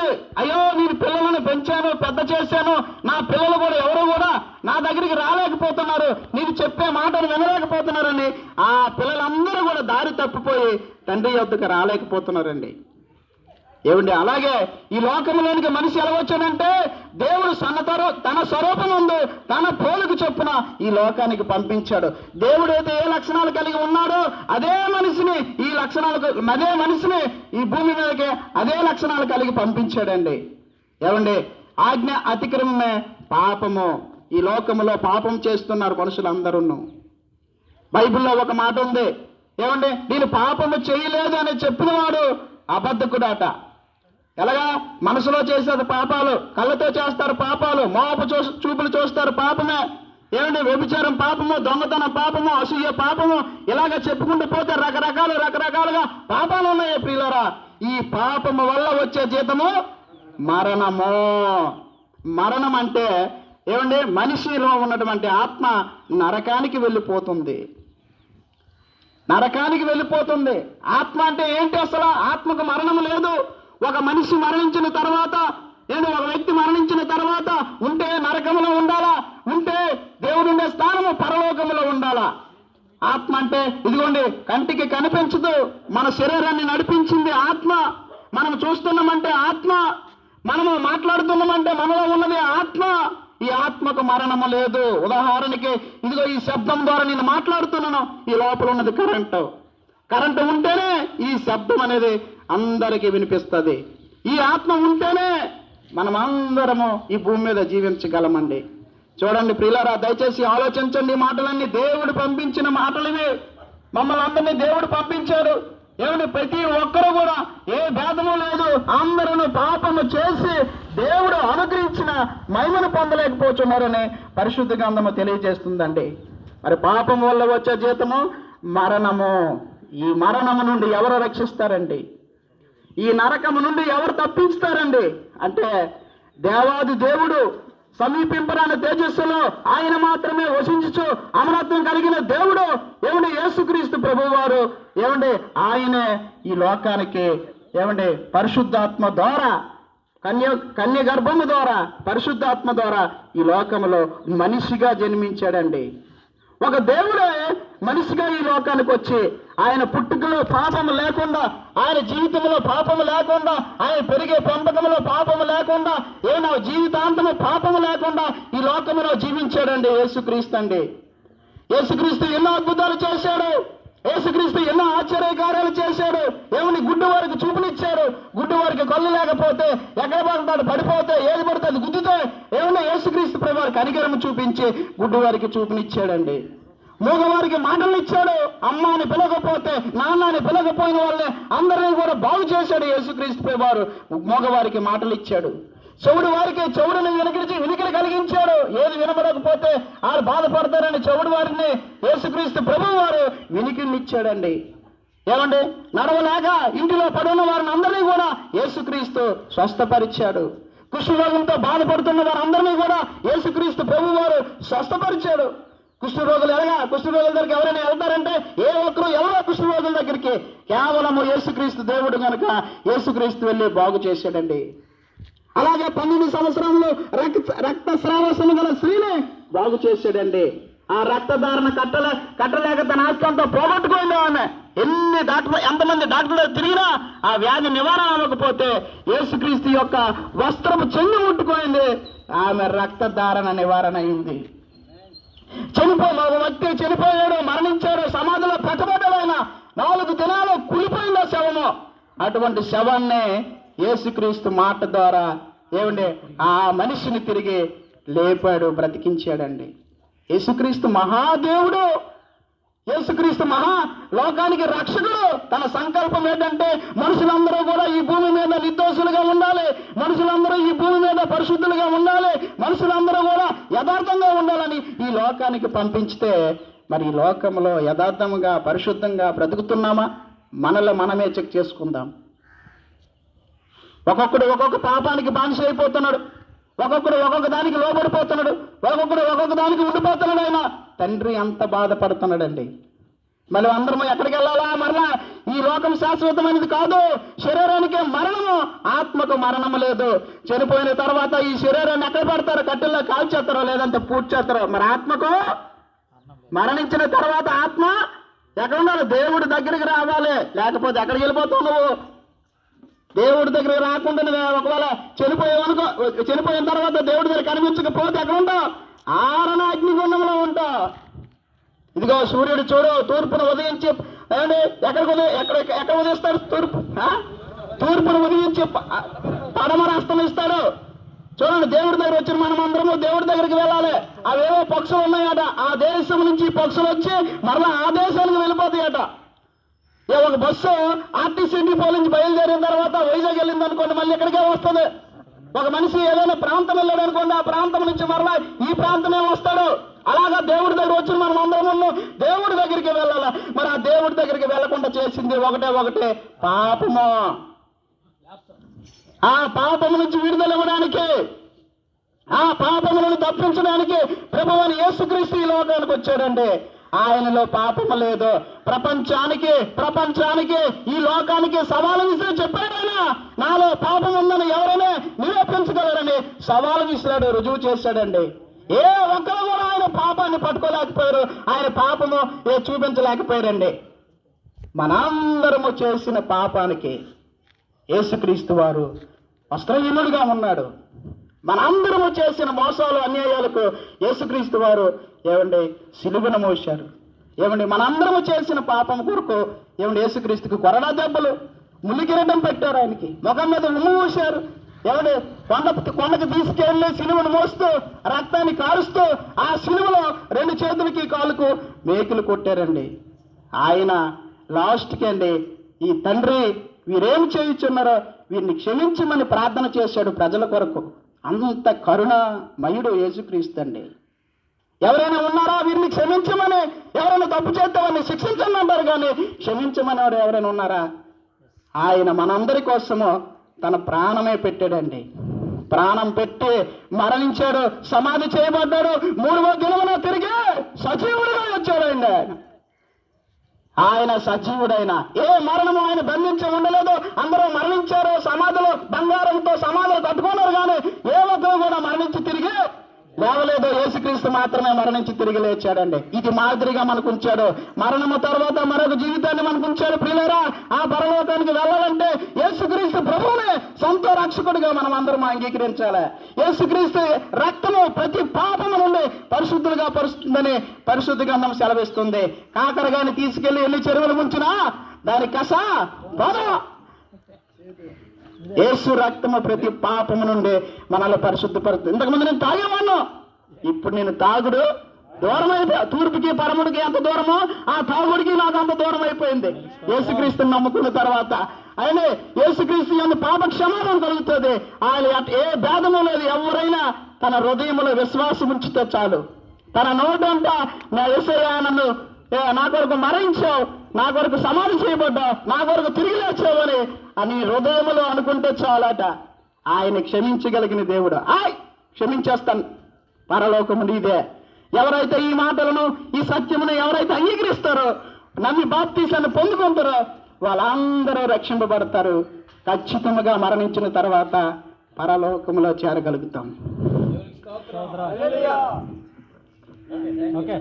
ఉంది అయ్యో నేను పిల్లలను పెంచాను పెద్ద చేశాను. నా పిల్లలు కూడా ఎవరు కూడా నా దగ్గరికి రాలేకపోతున్నారు. నీకు చెప్పే మాటలు వినలేకపోతున్నారని. ఆ పిల్లలందరూ కూడా దారి తప్పిపోయి తండ్రి యొద్దకు రాలేకపోతున్నారండి. ఏమండి? అలాగే ఈ లోకంలోనికి మనిషి ఎలా వచ్చాడంటే దేవుడు సన్నతరు తన స్వరూపం ఉంది తన పోలుకు చొప్పున ఈ లోకానికి పంపించాడు. దేవుడు అయితే ఏ లక్షణాలు కలిగి ఉన్నాడో అదే మనిషిని ఈ లక్షణాలకు అదే మనిషిని ఈ భూమి మీదకి అదే లక్షణాలు కలిగి పంపించాడండి. ఏమండి? ఆజ్ఞ అతిక్రమమే పాపము. ఈ లోకములో పాపం చేస్తున్నారు మనుషులందరూ బైబిల్లో ఒక మాట ఉంది. ఏమండి? నేను పాపము చేయలేదు అని చెప్పినవాడు అబద్ధకుడాట. ఎలాగా? మనసులో చేసేది పాపాలు కళ్ళతో చేస్తారు పాపాలు మోపు చూ చూపులు చూస్తారు పాపమే. ఏమండి వ్యభిచారం పాపము దొంగతనం పాపము అసూయ పాపము? ఇలాగ చెప్పుకుంటూ పోతే రకరకాలు రకరకాలుగా పాపాలు ఉన్నాయి ప్రియులరా. ఈ పాపము వల్ల వచ్చే జీతము మరణము. మరణం అంటే ఏమండి? మనిషిలో ఉన్నటువంటి ఆత్మ నరకానికి వెళ్ళిపోతుంది. నరకానికి వెళ్ళిపోతుంది. ఆత్మ అంటే ఏంటి అసలు? ఆత్మకు మరణం లేదు. ఒక మనిషి మరణించిన తర్వాత ఏంటి ఒక వ్యక్తి మరణించిన తర్వాత ఉంటే నరకంలో ఉండాలా? ఉంటే దేవుడు ఉండే స్థానము పరలోకములో ఉండాలా? ఆత్మ అంటే ఇదిగోండి కంటికి కనిపించదు. మన శరీరాన్ని నడిపించింది ఆత్మ. మనం చూస్తున్నామంటే ఆత్మ. మనము మాట్లాడుతున్నామంటే మనలో ఉన్నది ఆత్మ. ఈ ఆత్మకు మరణము లేదు. ఉదాహరణకి ఇదిగో ఈ శబ్దం ద్వారా నేను మాట్లాడుతున్నాను. ఈ లోపల ఉన్నది కరెంటు. కరెంటు ఉంటేనే ఈ శబ్దం అనేది అందరికీ వినిపిస్తుంది. ఈ ఆత్మ ఉంటేనే మనం అందరము ఈ భూమి మీద జీవించగలమండి. చూడండి ప్రియులరా దయచేసి ఆలోచించండి. ఈ మాటలన్నీ దేవుడు పంపించిన మాటలవి మమ్మల్ని అందరినీ దేవుడు పంపించాడు. ఏమంటే ప్రతి ఒక్కరు కూడా ఏ భేదము లేదు. అందరూ పాపము చేసి దేవుడు అనుగ్రహించిన మహిమను పొందలేకపోతున్నారని పరిశుద్ధ గ్రంథము తెలియజేస్తుందండి. మరి పాపం వల్ల వచ్చే జీతము? మరణము. ఈ మరణము నుండి ఎవరు రక్షిస్తారండి? ఈ నరకము నుండి ఎవరు తప్పించుతారండి? అంటే దేవాది దేవుడు సమీపింపరాని తేజస్సులో ఆయన మాత్రమే వసించుచు అమరత్వం కలిగిన దేవుడు ఏమండి? యేసుక్రీస్తు ప్రభువారు. ఏమండి? ఆయనే ఈ లోకానికి ఏమండి? పరిశుద్ధాత్మ ద్వారా కన్య కన్య గర్భము ద్వారా పరిశుద్ధాత్మ ద్వారా ఈ లోకములో మనిషిగా జన్మించాడండి. ఒక దేవుడే మనిషిగా ఈ లోకానికి వచ్చి ఆయన పుట్టుకలో పాపము లేకుండా ఆయన జీవితంలో పాపము లేకుండా ఆయన పెరిగే పెంపకంలో పాపము లేకుండా ఏ నా జీవితాంతము పాపము లేకుండా ఈ లోకములో జీవించాడండి యేసుక్రీస్తు అండి. యేసుక్రీస్తు ఎన్నో అద్భుతాలు చేశాడు. యేసుక్రీస్తు ఎన్నో ఆశ్చర్య కార్యాలు చేశాడు. ఏమని గుడ్డు వారికి చూపునిచ్చాడు. గుడ్డు వారికి కళ్ళు లేకపోతే ఎక్కడ పడతాడు? పడిపోతే ఏది పడుతుంది గుద్దితే వారికి కనికరము చూపించి గుడ్డివారికి చూపునిచ్చాడండి. మూగవారికి మాటలు ఇచ్చాడు అమ్మ అని పిలకపోతే నాన్న అని పిలకపోయిన వాళ్ళే అందరినీ కూడా బాగు చేశాడు యేసుక్రీస్తు వారు మూగవారికి మాటలు ఇచ్చాడు చెవుడు వారికి చెవుడుని వినికిడిచి వినికిడి కలిగించాడు. ఏది వినబడకపోతే వాళ్ళు బాధపడతారని చెవుడు వారిని యేసుక్రీస్తు ప్రభు వారు వినికిడిని ఇచ్చాడండి ఏమండి? నడవలేక ఇంటిలో పడున్న వారిని అందరినీ కూడా యేసుక్రీస్తు స్వస్థపరిచాడు. కుష్ఠరోగంతో బాధపడుతున్న వారందరినీ కూడా యేసుక్రీస్తు ప్రభు వారు స్వస్థపరిచాడు కుష్ఠరోగులు ఎలాగా? కుష్ఠరోగుల దగ్గరికి ఎవరైనా వెళ్తారంటే ఏ ఒక్కరు ఎవరో కుష్ఠరోగుల దగ్గరికి. కేవలము యేసుక్రీస్తు దేవుడు కనుక యేసుక్రీస్తు వెళ్ళి బాగు చేశాడండి. అలాగే పన్నెండు సంవత్సరంలో రక్త రక్తస్రావసము గల స్త్రీని బాగు చేశాడండి. ఆ రక్తధారణ కట్టల కట్టలేక తన ఆస్తంతో పోగొట్టుకోండి ఆమె ఎన్ని డాక్టర్ ఎంతమంది డాక్టర్లు తిరిగినా ఆ వ్యాధి నివారణ అవ్వకపోతే యేసుక్రీస్తు యొక్క వస్త్రము చెంగి ముట్టుకోయింది ఆమె రక్తధారణ నివారణ అయింది. చనిపో ఒక వ్యక్తి చనిపోయాడు మరణించాడు సమాధిలో పెట్టబడ్డాడు నాలుగు దినాలు కులిపోయిందో శవము. అటువంటి శవాన్ని యేసుక్రీస్తు మాట ద్వారా ఏమండి ఆ మనిషిని తిరిగి లేపాడు బ్రతికించాడండి. యేసుక్రీస్తు మహాదేవుడు. యేసుక్రీస్తు మహా లోకానికి రక్షకుడు. తన సంకల్పం ఏంటంటే మనుషులందరూ కూడా ఈ భూమి మీద నిర్దోషులుగా ఉండాలి. మనుషులందరూ ఈ భూమి మీద పరిశుద్ధులుగా ఉండాలి. మనుషులందరూ కూడా యథార్థంగా ఉండాలని ఈ లోకానికి పంపించితే మరి ఈ లోకంలో యథార్థంగా పరిశుద్ధంగా బ్రతుకుతున్నామా? మనలో మనమే చెక్ చేసుకుందాం. ఒక్కొక్కడు ఒక్కొక్క పాపానికి బానిస అయిపోతున్నాడు. ఒక్కొక్కడు ఒక్కొక్క దానికి లోబడిపోతున్నాడు. ఒక్కొక్కడు ఒక్కొక్క దానికి ఉండిపోతున్నాడు ఆయన. తండ్రి అంత బాధపడుతున్నాడండి. మళ్ళీ అందరము ఎక్కడికి వెళ్ళాలా? మరలా ఈ లోకం శాశ్వతమైనది కాదు. శరీరానికి మరణము ఆత్మకు మరణము లేదు. చనిపోయిన తర్వాత ఈ శరీరాన్ని ఎక్కడ పెడతారు? కట్టెల్లో కాల్చేస్తారో లేదంటే పూడ్చేస్తారో? మరి ఆత్మకు మరణించిన తర్వాత ఆత్మ ఎక్కడ ఉండాలి? దేవుడి దగ్గరికి రావాలి. లేకపోతే ఎక్కడికి వెళ్ళిపోతావు నువ్వు? దేవుడి దగ్గరికి రాకుండా ఒకవేళ చనిపోయి చనిపోయిన తర్వాత దేవుడి దగ్గర కనిపించకపోతే ఎక్కడ ఉంటావు ఆరణ అగ్నిగుండంలో ఉంటా. ఇదిగో సూర్యుడు చూడు తూర్పును ఉదయించి ఏమండి ఎక్కడికి ఉదయం ఎక్కడ ఎక్కడ ఉదయిస్తాడు తూర్పు? ఆ? తూర్పును ఉదయించి పడమర అస్తమిస్తాడు చూడండి దేవుడి దగ్గర వచ్చిన మనం అందరము దేవుడి దగ్గరికి వెళ్ళాలి. అవేవో పక్షులు ఉన్నాయట. ఆ దేశం నుంచి పక్షులు వచ్చి మరలా ఆ దేశానికి వెళ్ళిపోతాయట. ఏ ఒక బస్సు ఆర్టీసీ డిపో నుంచి బయలుదేరిన తర్వాత వైజాగ్ వెళ్ళింది అనుకోండి మళ్ళీ ఇక్కడికే వస్తుంది. ఒక మనిషి ఏదైనా ప్రాంతం వెళ్ళాడు అనుకోండి ఆ ప్రాంతం నుంచి మరలా ఈ ప్రాంతమే వస్తాడు. అలాగా దేవుడి దగ్గర వచ్చిన మనం అందరం దేవుడి దగ్గరికి వెళ్ళాల? మరి ఆ దేవుడి దగ్గరికి వెళ్ళకుండా చేసింది ఒకటే ఒకటే పాపము. ఆ పాపము నుంచి విడుదల ఇవ్వడానికి ఆ పాపములను తప్పించడానికి ప్రభువని యేసుక్రీస్తు ఈ లోకానికి వచ్చాడండి. ఆయనలో పాపము లేదు. ప్రపంచానికి ప్రపంచానికి ఈ లోకానికి సవాలు విసిరి చెప్పాడు ఆయన. నాలో పాపం ఉందని ఎవరైనా నిరూపించగలరని సవాలు విసిరాడు రుజువు చేశాడండి. ఏ ఒక్కరు కూడా ఆయన పాపాన్ని పట్టుకోలేకపోయారు. ఆయన పాపము ఏ చూపించలేకపోయారండి. మనందరము చేసిన పాపానికి యేసుక్రీస్తు వారు వస్త్రహీనుడిగా ఉన్నాడు. మనందరము చేసిన మోసాలు అన్యాయాలకు యేసుక్రీస్తు వారు ఏమండి? సిలువను మోశారు. ఏమండి? మనందరము చేసిన పాపం కొరకు ఏమండి? యేసుక్రీస్తుకు కొరడా దెబ్బలు ములికిరటం పెట్టారు ఆయనకి. ముఖం మీద ఉమ్ము మూశారు. ఏమండి? కొండ కొండకు తీసుకెళ్ళి సిలువను మోస్తూ రక్తాన్ని కారుస్తూ ఆ సిలువలో రెండు చేతులకి కాలుకు మేకులు కొట్టారండి. ఆయన లాస్ట్కి అండి ఈ తండ్రి వీరేం చేయుచున్నారో వీరిని క్షమించమని ప్రార్థన చేశాడు ప్రజల కొరకు. అంత కరుణమయుడు యేసుక్రీస్తు అండి. ఎవరైనా ఉన్నారా? వీరిని క్షమించమని ఎవరైనా తప్పు చేస్తే వారిని శిక్షించండి అంటారు కానీ క్షమించమని వారు ఎవరైనా ఉన్నారా? ఆయన మనందరి కోసము తన ప్రాణమే పెట్టాడండి. ప్రాణం పెట్టి మరణించాడు సమాధి చేయబడ్డాడు మూడవ దినమున తిరిగి సజీవుడిగా వచ్చాడండి ఆయన. ఆయన సజీవుడైన ఏ మరణము ఆయన బంధించి ఉండలేదు అందరూ మరణించారు సమాధులు బంగారంతో సమా కట్టుకున్నారు కానీ ఏ ఒక్కరు కూడా మరణించి తిరిగి లేవలేదో యేసుక్రీస్తు మాత్రమే మరణించి తిరిగి లేచాడండి. ఇది మాదిరిగా మనకు ఉంచాడు మరణము తర్వాత మరొక జీవితాన్ని మనకు ఉంచాడు ప్రియులరా ఆ పరలోకానికి వెళ్ళాలంటే యేసుక్రీస్తు ప్రభువునే సొంత రక్షకుడిగా మనం అందరం అంగీకరించాలి. యేసుక్రీస్తు రక్తము ప్రతి పాపము నుండి పరిశుద్ధులుగా పరుస్తుందని పరిశుద్ధ గ్రంథం సెలవిస్తుంది. కాకరగాని తీసుకెళ్ళి ఎన్ని చెరువులు ముంచినా దాని కస బాధ యేసు రక్తము ప్రతి పాపము నుండి మనల్ని పరిశుద్ధపరుస్తుంది. ఇంతకుముందు నేను తాగేవాను ఇప్పుడు నేను తాగుడు దూరం అయిపోయా తూర్పుకి పరముడికి ఎంత దూరమో ఆ తాగుడికి నాకు అంత దూరం అయిపోయింది. యేసుక్రీస్తుని నమ్ముకున్న తర్వాత ఆయన యేసుక్రీస్తు ఎందు పాప క్షమాపణ కలుగుతుంది. ఆయన ఏ భేదము లేదు. ఎవరైనా తన హృదయంలో విశ్వాసం ఉంచితే చాలు. తన నోటంతా నా యేసయ్యా నన్ను నా కొరకు మరణించావు నా కొరకు సమాధి చేయబడ్డావు నా కొరకు తిరిగి లేచావు అని అని హృదయములో అనుకుంటే చాలట. ఆయన క్షమించగలిగిన దేవుడు. ఆయ్! క్షమించేస్తాను. పరలోకము నీదే. ఎవరైతే ఈ మాటలను ఈ సత్యమును ఎవరైతే అంగీకరిస్తారో నమ్మి బాప్తీసాన్ని పొందుకుంటారో వాళ్ళందరూ రక్షింపబడతారు. ఖచ్చితంగా మరణించిన తర్వాత పరలోకములో చేరగలుగుతాం. ఓకే.